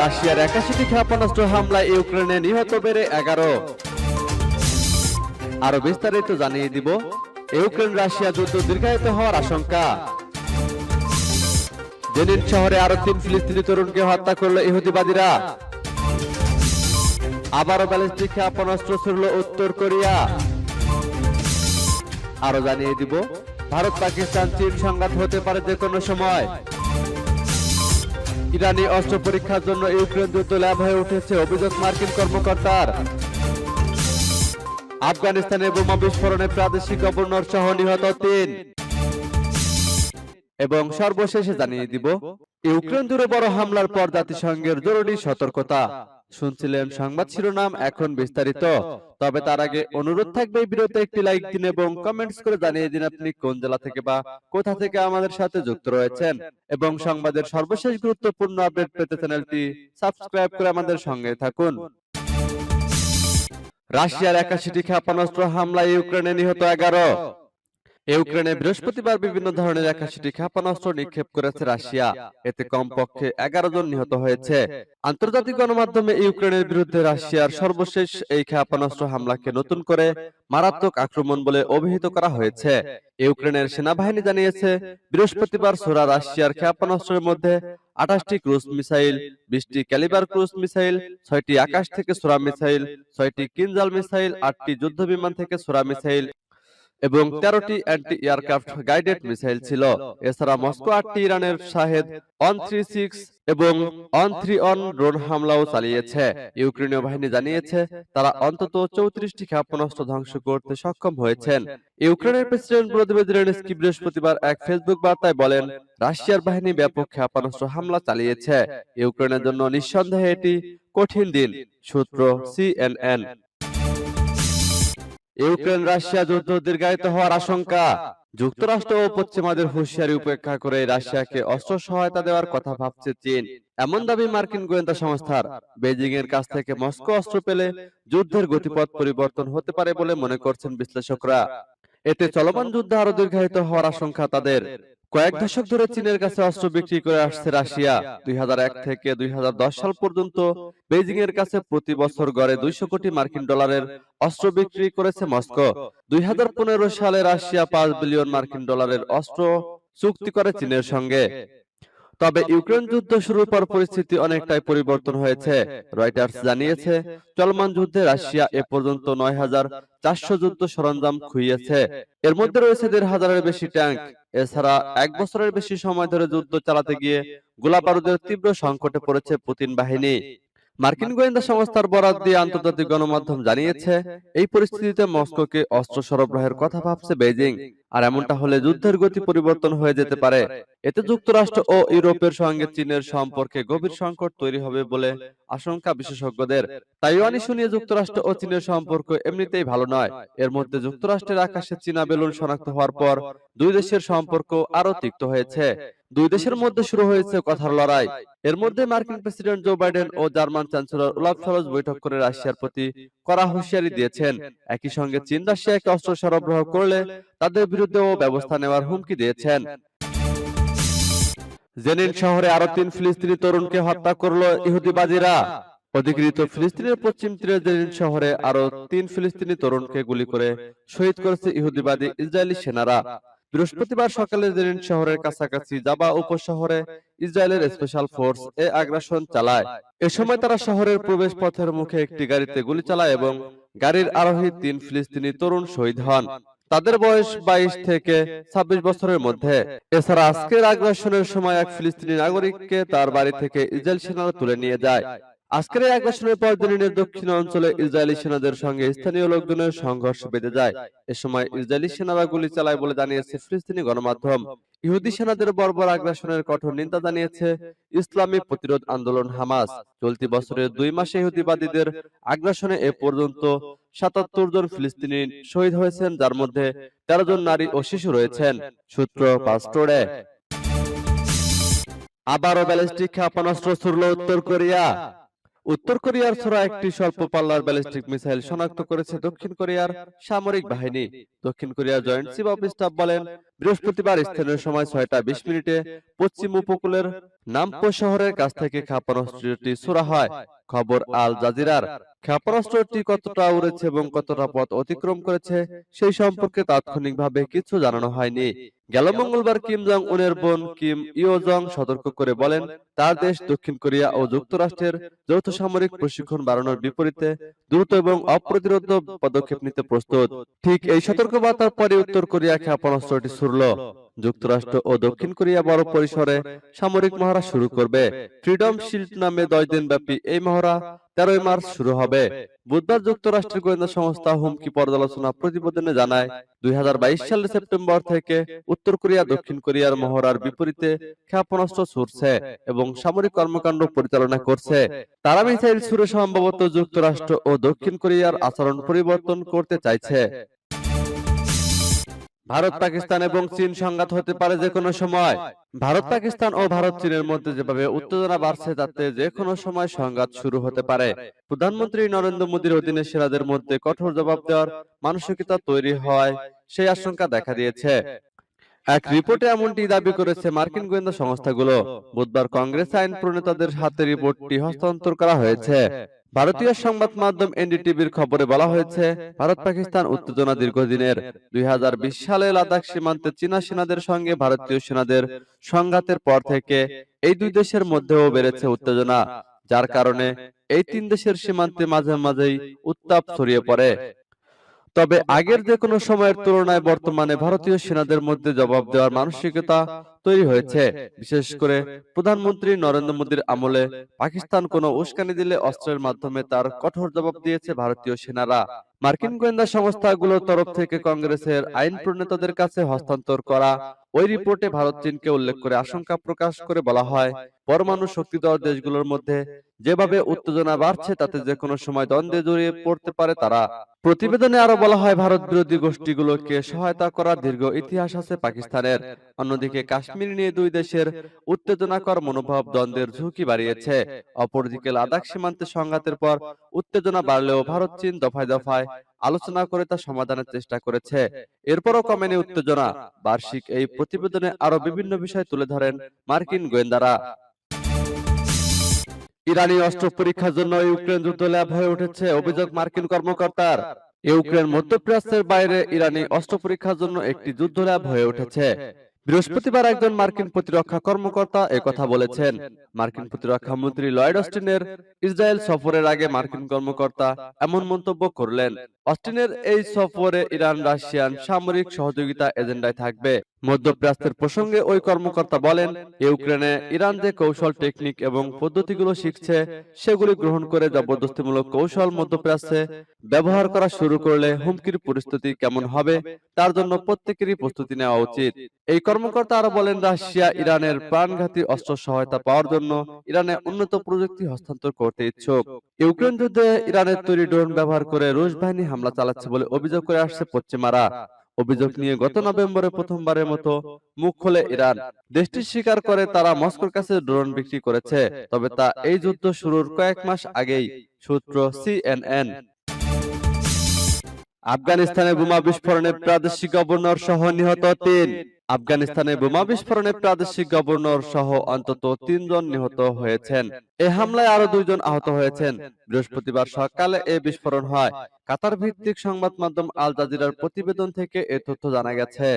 রাশিয়ার একাশিটি ক্ষেপণাস্ত্র হামলায় ইউক্রেনে নিহত বেড়ে এগারো। আরও বিস্তারিত জানিয়ে দিব, ইউক্রেন রাশিয়া যুদ্ধ দীর্ঘায়িত হওয়ার আশঙ্কা। জেনিন শহরে আরও তিন ফিলিস্তিনি তরুণকে হত্যা করল ইহুদিবাদীরা। আবারও ব্যালিস্টিক ক্ষেপণাস্ত্র ছুড়ল উত্তর কোরিয়া। আরও জানিয়ে দিব ভারত পাকিস্তান চীন সংঘাত হতে পারে যে কোনো সময়। ইরানি অস্ত্র পরীক্ষার জন্য ইউক্রেন যুদ্ধ ল্যাব হয়ে উঠেছে, অভিযোগ মার্কিন কর্মকর্তার। আফগানিস্তানে বোমা বিস্ফোরণে প্রাদেশিক গভর্নর সহ নিহত তিন। এবং সর্বশেষে জানিয়ে দিব, ইউক্রেন জুড়ে বড় হামলার পর জাতিসংঘের জরুরি সতর্কতা। শুনছিলেন সংবাদ শিরোনাম এখন বিস্তারিত। তবে তার আগে অনুরোধ থাকবে এই ভিডিওতে একটি লাইক দিন এবং কমেন্টস করে জানিয়ে দিন আপনি কোন জেলা থেকে বা কোথা থেকে আমাদের সাথে যুক্ত রয়েছেন এবং সংবাদের সর্বশেষ গুরুত্বপূর্ণ আপডেট পেতে চ্যানেলটি সাবস্ক্রাইব করে আমাদের সঙ্গে থাকুন। রাশিয়ার একাশিটি ক্ষেপণাস্ত্র হামলায় ইউক্রেনে নিহত এগারো। ইউক্রেনে বৃহস্পতিবার বিভিন্ন ধরনের একাশিটি ক্ষেপণাস্ত্র নিক্ষেপ করেছে রাশিয়া। এতে কমপক্ষে এগারো জন নিহত হয়েছে। আন্তর্জাতিক গণমাধ্যমে ইউক্রেনের বিরুদ্ধে রাশিয়ার সর্বশেষ এই ক্ষেপণাস্ত্র হামলাকে নতুন করে মারাত্মক আক্রমণ বলে অভিহিত করা হয়েছে। ইউক্রেনের সেনাবাহিনী জানিয়েছে বৃহস্পতিবার সোরা রাশিয়ার ক্ষেপণাস্ত্রের মধ্যে আঠাশটি ক্রুজ মিসাইল বিশটি ক্যালিবার ক্রুজ মিসাইল ছয়টি আকাশ থেকে সোরা মিসাইল ছয়টি কিনজাল মিসাইল আটটি যুদ্ধ বিমান থেকে সোরা মিসাইল এবং তেরোটি অ্যান্টি এয়ারক্রাফট গাইডেড মিসাইল ছিল। এছাড়া মস্কো আটটি ইরানের শাহেদ অন থ্রি সিক্স এবং অন থ্রি অন ড্রোন হামলাও চালিয়েছে। ইউক্রেনীয় বাহিনী জানিয়েছে তারা অন্তত চৌত্রিশটি ক্ষেপণাস্ত্র ধ্বংস করতে সক্ষম হয়েছেন। ইউক্রেনের প্রেসিডেন্ট ভলোদিমির জেলেনস্কি বৃহস্পতিবার এক ফেসবুক বার্তায় বলেন রাশিয়ার বাহিনী ব্যাপক ক্ষেপণাস্ত্র হামলা চালিয়েছে। ইউক্রেনের জন্য নিঃসন্দেহে এটি কঠিন দিন সূত্র সিএনএন ইউক্রেন রাশিয়া যুদ্ধ দীর্ঘায়িত হওয়ার আশঙ্কা। যুক্তরাষ্ট্র ও পশ্চিমাদের হুঁশিয়ারি উপেক্ষা করে রাশিয়াকে অস্ত্র সহায়তা দেওয়ার কথা ভাবছে চীন। এমন দাবি মার্কিন গোয়েন্দা সংস্থার। বেজিং এর কাছ থেকে মস্কো অস্ত্র পেলে যুদ্ধের গতিপথ পরিবর্তন হতে পারে বলে মনে করছেন বিশ্লেষকরা। এতে চলমান যুদ্ধ আরও দীর্ঘায়িত হওয়ার আশঙ্কা তাদের। কয়েক দশক ধরে চীনের কাছে অস্ত্র বিক্রি করে আসছে রাশিয়া। দুই হাজার এক থেকে দুই হাজার দশ সাল পর্যন্ত বেজিং এর কাছে প্রতি বছর গড়ে দুইশো কোটি মার্কিন ডলারের অস্ত্র বিক্রি করেছে মস্কো। দুই হাজার পনেরো সালে রাশিয়া পাঁচ বিলিয়ন মার্কিন ডলারের অস্ত্র চুক্তি করে চীনের সঙ্গে। তবে ইউক্রেন যুদ্ধ শুরুর পর পরিস্থিতি অনেকটাই পরিবর্তন হয়েছে। রয়টার্স জানিয়েছে চলমান যুদ্ধে রাশিয়া এ পর্যন্ত নয় হাজার চারশো যুদ্ধ সরঞ্জাম খুইয়েছে। এর মধ্যে রয়েছে দেড় হাজারের বেশি ট্যাঙ্ক। এছাড়া এক বছরের বেশি সময় ধরে যুদ্ধ চালাতে গিয়ে গোলা বারুদের তীব্র সংকটে পড়েছে পুতিন বাহিনী। মার্কিন গোয়েন্দা সংস্থার বরাত দিয়ে আন্তর্জাতিক গণমাধ্যম জানিয়েছে এই পরিস্থিতিতে মস্কোকে অস্ত্র সরবরাহের কথা ভাবছে বেজিং আর এমনটা হলে যুদ্ধের গতি পরিবর্তন হয়ে যেতে পারে। এতে যুক্তরাষ্ট্র ও ইউরোপের সঙ্গে চীনের সম্পর্কে গভীর সংকট তৈরি হবে বলে আশঙ্কা বিশেষজ্ঞদের। তাইওয়ান ইস্যু নিয়ে যুক্তরাষ্ট্র ও চীনের সম্পর্ক এমনিতেই ভালো নয়। এর মধ্যে যুক্তরাষ্ট্রের আকাশে চীনা বেলুন শনাক্ত হওয়ার পর দুই দেশের সম্পর্ক আরও তিক্ত হয়েছে। দুই দেশের মধ্যে শুরু হয়েছে কথার লড়াই। এর মধ্যে মার্কিন প্রেসিডেন্ট জো বাইডেন ও জার্মান চ্যান্সেলর ওলাফ সলজ বৈঠক করে রাশিয়ার প্রতি কড়া হুঁশিয়ারি দিয়েছেন। একই সঙ্গে চীন রাশিয়াকে অস্ত্র সরবরাহ করলে তাদের বিরুদ্ধেও ব্যবস্থা নেওয়ার হুমকি দিয়েছেন। জেনিন শহরে আরও তিন ফিলিস্তিনি তরুণকে হত্যা করল ইহুদিবাদীরা অধিকৃত ফিলিস্তিনের পশ্চিম তীরে জেনিন শহরে আরও তিন ফিলিস্তিনি তরুণকে গুলি করে শহীদ করেছে ইহুদিবাদী ইসরায়েলি সেনারা। বৃহস্পতিবার সকালে জেনিন শহরের কাছাকাছি জাবা উপশহরে ইসরায়েলের স্পেশাল ফোর্স এ আগ্রাসন চালায়। এ সময় তারা শহরের প্রবেশ পথের মুখে একটি গাড়িতে গুলি চালায় এবং গাড়ির আরোহী তিন ফিলিস্তিনি তরুণ শহীদ হন। তাদের বয়স বাইশ থেকে ছাব্বিশ বছরের মধ্যে। এছাড়া আজকের আগ্রাসনের সময় এক ফিলিস্তিনি নাগরিককে তার বাড়ি থেকে ইসরায়েল সেনারা তুলে নিয়ে যায়। আজকের এই আগ্রাসনের পর জেনিনের দক্ষিণ অঞ্চলে ইসরায়েলি সেনাদের সঙ্গে স্থানীয় লোকজনের সংঘর্ষ বেঁধে যায়। এ সময় ইসরায়েলি সেনারা গুলি চালায় বলে জানিয়েছে ফিলিস্তিনি গণমাধ্যম। ইহুদি সেনাদের বর্বর আগ্রাসনের কঠোর নিন্দা জানিয়েছে ইসলামী প্রতিরোধ আন্দোলন হামাস। চলতি বছরের দুই মাসে ইহুদিবাদীদের আগ্রাসনে এ পর্যন্ত সাতাত্তর জন ফিলিস্তিনি শহীদ হয়েছেন, যার মধ্যে তেরো জন নারী ও শিশু রয়েছেন, সূত্র পাস্টোরে আবারও ব্যালিস্টিক ক্ষেপণাস্ত্র ছুড়ল উত্তর কোরিয়া। উত্তর কোরিয়ার ছোড়া একটি স্বল্প পাল্লার ব্যালিস্টিক মিসাইল শনাক্ত করেছে দক্ষিণ কোরিয়ার সামরিক বাহিনী। দক্ষিণ কোরিয়ার জয়েন্ট চিফ অফ স্টাফ বলেন বৃহস্পতিবার স্থানীয় সময় ছয়টা বিশ মিনিটে পশ্চিম উপকূলের নামপো শহরের কাছ থেকে ক্ষেপণাস্ত্রটি ছোড়া হয়। খবর আল জাজিরার। ক্ষেপণাস্ত্রটি কতটা উড়েছে এবং কতটা পথ অতিক্রম করেছে সেই সম্পর্কে তাৎক্ষণিকভাবে কিছু জানানো হয়নি। গেল মঙ্গলবার কিম জং উনের বোন কিম ইও জং সতর্ক করে বলেন তার দেশ দক্ষিণ কোরিয়া ও যুক্তরাষ্ট্রের যৌথ সামরিক প্রশিক্ষণ বাড়ানোর বিপরীতে দ্রুত এবং অপ্রতিরোধ পদক্ষেপ নিতে প্রস্তুত। ঠিক এই সতর্কবার্তার পরে উত্তর কোরিয়া ক্ষেপণাস্ত্রটি ছুড়ল। যুক্তরাষ্ট্র ও দক্ষিণ কোরিয়া বড় পরিসরে সামরিক মহড়া শুরু করবে। ফ্রিডম শিল্ড নামে দশ দিন ব্যাপী এই মহড়া তেরোই মার্চ শুরু হবে। বুধবার যুক্তরাষ্ট্রের গোয়েন্দা সংস্থা হুমকি পর্যালোচনা প্রতিবেদনে জানায় দুই হাজার বাইশ সালের সেপ্টেম্বর থেকে উত্তর কোরিয়া দক্ষিণ কোরিয়ার মহড়ার বিপরীতে ক্ষেপণাস্ত্র ছুড়ছে এবং সামরিক কর্মকাণ্ড পরিচালনা করছে। তারা মিসাইল ছুড়ে সম্ভবত যুক্তরাষ্ট্র ও দক্ষিণ কোরিয়ার আচরণ পরিবর্তন করতে চাইছে। ভারত পাকিস্তান এবং চীন সংঘাত হতে পারে যে কোনো সময়। ভারত পাকিস্তান ও ভারত চীনের মধ্যে যেভাবে উত্তেজনা বাড়ছে তাতে যে কোনো সময় সংঘাত শুরু হতে পারে। প্রধানমন্ত্রী নরেন্দ্র মোদীর অধীনে সেরাদের মধ্যে কঠোর জবাব দেওয়ার মানসিকতা তৈরি হয় সেই আশঙ্কা দেখা দিয়েছে। এক রিপোর্টে এমনটি দাবি করেছে মার্কিন গোয়েন্দা সংস্থাগুলো। বুধবার কংগ্রেস আইন প্রণেতাদের হাতে রিপোর্টটি হস্তান্তর করা হয়েছে। ভারতীয় সংবাদ মাধ্যম এনডিটিভির খবরে বলা হয়েছে ভারত পাকিস্তান উত্তেজনা দীর্ঘদিনের দুই সালে লাদাখ সীমান্তে চীনা সেনাদের সঙ্গে ভারতীয় সেনাদের সংঘাতের পর থেকে এই দুই দেশের মধ্যেও বেড়েছে উত্তেজনা যার কারণে এই তিন দেশের সীমান্তে মাঝে মাঝেই উত্তাপ ছড়িয়ে পড়ে। তবে আগের যে কোনো সময়ের তুলনায় বর্তমানে ভারতীয় সেনাদের মধ্যে জবাব দেওয়ার মানসিকতা তৈরি হয়েছে। বিশেষ করে প্রধানমন্ত্রী নরেন্দ্র মোদীর আমলে পাকিস্তান কোনো উস্কানি দিলে অস্ত্রের মাধ্যমে তার কঠোর জবাব দিয়েছে ভারতীয় সেনারা। মার্কিন গোয়েন্দা সংস্থাগুলোর তরফ থেকে কংগ্রেসের আইন প্রণেতাদের কাছে হস্তান্তর করা। ওই রিপোর্টে ভারত চীনকে উল্লেখ করে আশঙ্কা প্রকাশ করে বলা হয় পরমাণু শক্তিধর দেশগুলোর মধ্যে যেভাবে উত্তেজনা বাড়ছে তাতে যে কোনো সময় দ্বন্দ্বে জড়িয়ে পড়তে পারে তারা। প্রতিবেদনে আরও বলা হয় ভারত বিরোধী গোষ্ঠীগুলোকে সহায়তা করার দীর্ঘ ইতিহাস আছে পাকিস্তানের অন্যদিকে কাশ্মীর নিয়ে দুই দেশের উত্তেজনাকর মনোভাব দ্বন্দ্বের ঝুঁকি বাড়িয়েছে। অপরদিকে লাদাখ সীমান্তে সংঘাতের পর উত্তেজনা বাড়লেও ভারত, চীন দফায় দফায় আলোচনা করে তা সমাধানের চেষ্টা করেছে। এরপরও কমেনি উত্তেজনা। বার্ষিক এই প্রতিবেদনে আরও বিভিন্ন বিষয় তুলে ধরেন মার্কিন গোয়েন্দারা। ইরানি অস্ত্র পরীক্ষার জন্য ইউক্রেন যুদ্ধ ল্যাব হয়ে উঠেছে, অভিযোগ মার্কিন কর্মকর্তার। ইউক্রেন মধ্যপ্রাচ্যের বাইরে ইরানি অস্ত্র পরীক্ষার জন্য একটি যুদ্ধ ল্যাব হয়ে উঠেছে। বৃহস্পতিবার একজন মার্কিন প্রতিরক্ষা কর্মকর্তা কথা বলেছেন। মার্কিন প্রতিরক্ষা মন্ত্রী লয়েড অস্টিনের ইসরায়েল সফরের আগে মার্কিন কর্মকর্তা এমন মন্তব্য করলেন। অস্টিনের এই সফরে ইরান রাশিয়ান সামরিক সহযোগিতা এজেন্ডায় থাকবে। মধ্যপ্রাচ্যের প্রসঙ্গে ওই কর্মকর্তা বলেন ইউক্রেনে ইরান যে কৌশল টেকনিক এবং পদ্ধতিগুলো শিখছে সেগুলি গ্রহণ করে জবরদস্তিমূলক কৌশল মধ্যপ্রাচ্যে ব্যবহার করা শুরু করলে হুমকির পরিস্থিতি কেমন হবে তার জন্য প্রত্যেকেরই প্রস্তুতি নেওয়া উচিত। এই কর্মকর্তা আরও বলেন রাশিয়া ইরানের প্রাণঘাতী অস্ত্র সহায়তা পাওয়ার জন্য ইরানে উন্নত প্রযুক্তি হস্তান্তর করতে ইচ্ছুক। ইউক্রেন যুদ্ধে ইরানের তৈরি ড্রোন ব্যবহার করে রুশ বাহিনী হামলা চালাচ্ছে বলে অভিযোগ করে আসছে পশ্চিমারা। অভিযোগ নিয়ে গত নভেম্বরে প্রথমবারের মতো মুখ খোলে ইরান। দেশটি স্বীকার করে তারা মস্কোর কাছে ড্রোন বিক্রি করেছে। তবে তা এই যুদ্ধ শুরুর কয়েক মাস আগেই সূত্র সিএনএন আফগানিস্তানে বোমা বিস্ফোরণে প্রাদেশিক গভর্নর সহ নিহত তিন। আফগানিস্তানে বোমা বিস্ফোরণে প্রাদেশিক গভর্নর সহ অন্তত তিনজন নিহত হয়েছেন। এ হামলায় আরও দুইজন আহত হয়েছেন। বৃহস্পতিবার সকালে এ বিস্ফোরণ হয়। কাতার ভিত্তিক সংবাদ মাধ্যম আল জাজিরার প্রতিবেদন থেকে এ তথ্য জানা গেছে।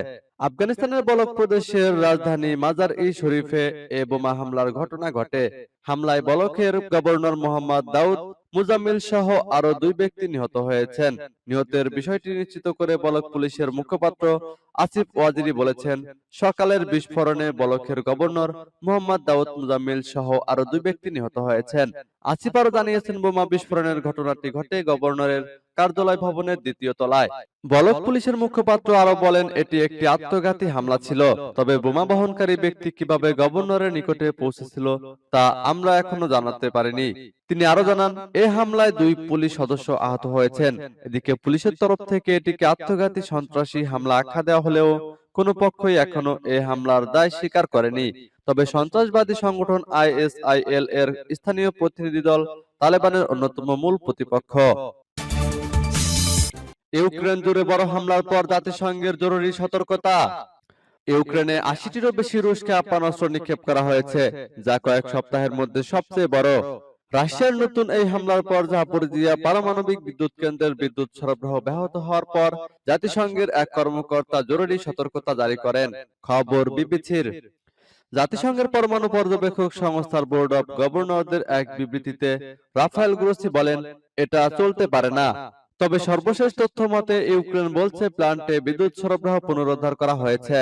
আফগানিস্তানের বলক প্রদেশের রাজধানী মাজার ই শরীফে এ বোমা হামলার ঘটনা ঘটে। হামলায় বলকের গভর্নর মোহাম্মদ দাউদ মুজাম্মিল সহ আরও দুই ব্যক্তি নিহত হয়েছেন। নিহতের বিষয়টি নিশ্চিত করে বলক পুলিশের মুখপাত্র আসিফ ওয়াজিরি বলেছেন সকালের বিস্ফোরণে বলকের গভর্নর মোহাম্মদ দাউদ মুজাম্মিল সহ আরও দুই ব্যক্তি নিহত হয়েছেন। আসিফ আরও জানিয়েছেন বোমা বিস্ফোরণের ঘটনাটি ঘটে গভর্নরের কার্যালয় ভবনের দ্বিতীয় তলায়। বলক পুলিশের মুখপাত্র আরও বলেন এটি একটি আত্মঘাতী হামলা ছিল তবে বোমা বহনকারী ব্যক্তি কীভাবে গভর্নরের নিকটে পৌঁছেছিল তা আমরা এখনও জানাতে পারিনি তিনি আরও জানান এ হামলায় দুই পুলিশ সদস্য আহত হয়েছেন এদিকে পুলিশের তরফ থেকে এটিকে আত্মঘাতী সন্ত্রাসী হামলা আখ্যা দেওয়া হলেও কোনো পক্ষই এখনও এ হামলার দায় স্বীকার করেনি। তবে সন্ত্রাসবাদী সংগঠন আইএসআইএল এর স্থানীয় প্রতিনিধি দল তালেবানের অন্যতম মূল প্রতিপক্ষ। ইউক্রেন জুড়ে বড় হামলার পর জাতিসংঘের জরুরি সতর্কতা। ইউক্রেনে আশিটিরও বেশি রুশকে আপানস্ত্র নিক্ষেপ করা হয়েছে যা কয়েক সপ্তাহের মধ্যে সবচেয়ে বড়। রাশিয়ার নতুন এই হামলার পর জাপোরিজিয়া পারমাণবিক বিদ্যুৎ কেন্দ্রের বিদ্যুৎ সরবরাহ ব্যাহত হওয়ার পর জাতিসংঘের এক কর্মকর্তা জরুরি সতর্কতা জারি করেন। খবর বিবিসির। জাতিসংঘের পরমাণু পর্যবেক্ষক সংস্থার বোর্ড অব গভর্নরদের এক বিবৃতিতে রাফায়েল গ্রোসি বলেন এটা চলতে পারে না। তবে সর্বশেষ তথ্য মতে ইউক্রেন বলছে প্ল্যান্টে বিদ্যুৎ সরবরাহ পুনরুদ্ধার করা হয়েছে।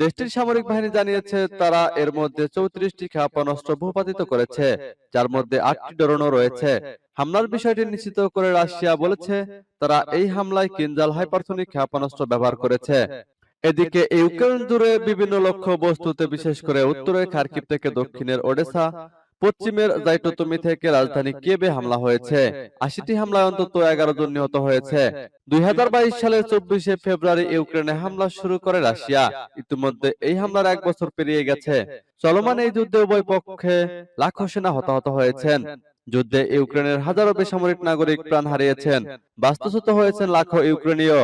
দেশটির সামরিক বাহিনী জানিয়েছে তারা এর মধ্যে চৌত্রিশটি ক্ষেপণাস্ত্র ভূপাতিত করেছে যার মধ্যে আটটি ড্রোনও রয়েছে। হামলার বিষয়টি নিশ্চিত করে রাশিয়া বলেছে তারা এই হামলায় কিনজাল হাইপারসোনিক ক্ষেপণাস্ত্র ব্যবহার করেছে। এদিকে ইউক্রেন জুড়ে বিভিন্ন লক্ষ্য বস্তুতে বিশেষ করে উত্তরে খার্কিভ থেকে দক্ষিণের ওডেসা পশ্চিমের জাইটোতমি থেকে রাজধানী কেবে হামলা হয়েছে। আশিটি হামলায় অন্তত এগারো জন নিহত হয়েছে। দুই সালের চব্বিশে ফেব্রুয়ারি ইউক্রেনে হামলা শুরু করে রাশিয়া। ইতিমধ্যে এই হামলার এক বছর পেরিয়ে গেছে। চলমান এই যুদ্ধে উভয় পক্ষে লাখো সেনা হতাহত হয়েছেন। যুদ্ধে ইউক্রেনের হাজারো বেসামরিক নাগরিক প্রাণ হারিয়েছেন। বাস্তুচ্যুত হয়েছেন লাখো ইউক্রেনীয়।